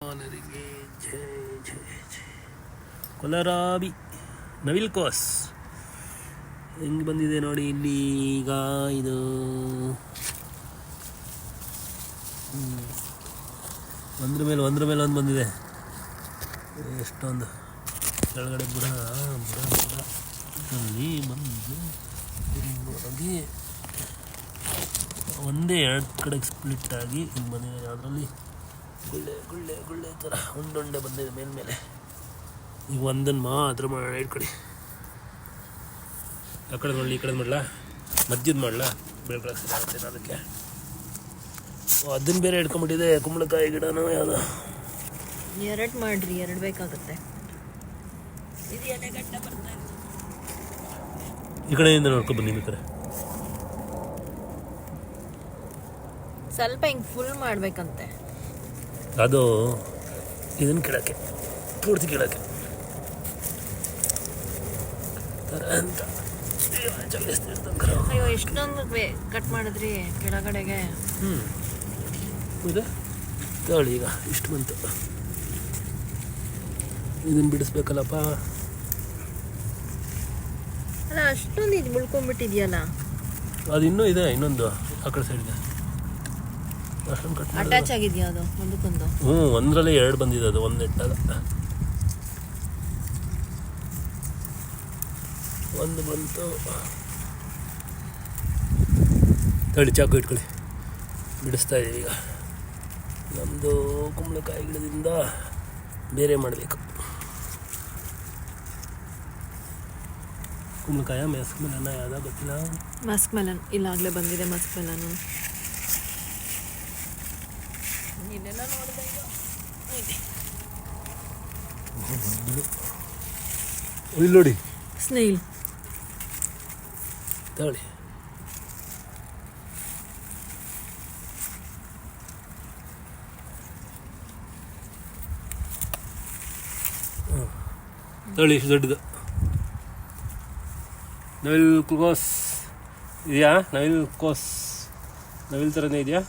ಜಯ ಜೈ ಜೈ ಕೊಲರಾಬಿ ನವಿಲ್ ಕೋಸ್. ಹೆಂಗೆ ಬಂದಿದೆ ನೋಡಿ ಇಲ್ಲಿ ಈಗ ಇದು. ಒಂದ್ರ ಮೇಲೆ ಒಂದ್ರ ಮೇಲೆ ಒಂದು ಬಂದಿದೆ. ಎಷ್ಟೊಂದು. ಕೆಳಗಡೆ ಬುಡ ಬುಡ ಅಲ್ಲಿ ಬಂದು ಒಂದೇ ಎರಡು ಕಡೆಗೆ ಸ್ಪ್ಲಿಟ್ ಆಗಿ ಹಿಂಗೆ ಬಂದಿದೆ. ಅದರಲ್ಲಿ ಗುಳ್ಳೆ ಗುಳ್ಳೆ ಗುಳ್ಳೆ ಥರ ಉಂಡುಂಡೆ ಬಂದಿದೆ ಮೇಲ್ಮೇಲೆ ಈ ಒಂದನ್ನು ಮಾತ್ರ ಮಾಡೋಣ ಇಟ್ಕೊಡಿ ಆ ಕಡೆ ಮಾಡಲಿ ಈ ಕಡೆ ಮಾಡಲಾ? ಮದ್ಯದ ಮಾಡಲಾ? ಬೆಳ್ಕೊಳಕ್ಕೆ ಆಗುತ್ತೆ ಅದಕ್ಕೆ. ಅದನ್ನು ಬೇರೆ ಹಿಡ್ಕೊಂಬಿಟ್ಟಿದೆ ಕುಂಬಳಕಾಯಿ ಗಿಡನೂ ಯಾವುದೋ. ಎರಡು ಮಾಡಿರಿ ಎರಡು ಬೇಕಾಗುತ್ತೆ. ಈ ಕಡೆಯಿಂದ ನೋಡ್ಕೊಂಡು ಬನ್ನಿ ಬೇಕಾರೆ ಸ್ವಲ್ಪ ಹಿಂಗೆ ಫುಲ್ ಮಾಡ್ಬೇಕಂತೆ. ಅದು ಇದನ್ನು ಕೇಳೋಕ್ಕೆ ಪೂರ್ತಿ ಕೇಳೋಕ್ಕೆ. ಅಂತ ಅಯ್ಯೋ. ಎಷ್ಟೊಂದು ಕಟ್ ಮಾಡಿದ್ರಿ ಕೆಳಗಡೆಗೆ. ಹ್ಞೂ ಹೌದಾ ತಗೊಳ್ಳಿ ಈಗ ಇಷ್ಟು ಬಂತು. ಇದನ್ನು ಬಿಡಿಸ್ಬೇಕಲ್ಲಪ್ಪ. ಅಲ್ಲ ಅಷ್ಟೊಂದು ಇದು ಮುಳ್ಕೊಂಡ್ಬಿಟ್ಟಿದ್ಯಲ್ಲ. ಅದು ಇನ್ನೂ ಇದೆ ಇನ್ನೊಂದು ಆ ಕಡೆ ಕಟ್ ಮಾಡಿ ಅಟ್ಯಾಚ್ ಆಗಿದೆಯಾ ಅದು? ಒಂದಕ್ಕೊಂದು? ಹ್ಞೂ ಒಂದರಲ್ಲೇ ಎರಡು ಬಂದಿದೆ ಅದು ಒಂದು ಒಂದು ಬಂತು. ತಳಿ ಚಾಕು ಇಟ್ಕೊಳ್ಳಿ. ಬಿಡಿಸ್ತಾ ಇದೀವಿ ಈಗ. ನಮ್ಮದು ಕುಂಬಳಕಾಯಿ ಗಿಡದಿಂದ ಬೇರೆ ಮಾಡಬೇಕು. ಕುಂಬಳಕಾಯ ಮೆಸ್ಕಮಲನ ಯಾವುದೋ ಗೊತ್ತಿಲ್ಲ. ಮಸ್ಕ್ ಮೆಲನ್ ಇಲ್ಲಾಗಲೇ ಬಂದಿದೆ ಮಸ್ಕ್ ಮೆಲನ್. ಇಲ್ಲಿ ನೋಡಿ ಸ್ನೇಲ್ ತಗೊಳ್ಳಿ ಹ್ಮ್. ತಗೊಳ್ಳಿ ಇಷ್ಟು ದೊಡ್ಡದು ನವಿಲ್ ಕೋಸ್ ಇದೆಯಾ ನವಿಲ್ ಕೋಸ್ ನವಿಲ್ ಥರನೇ ಇದೆಯಾ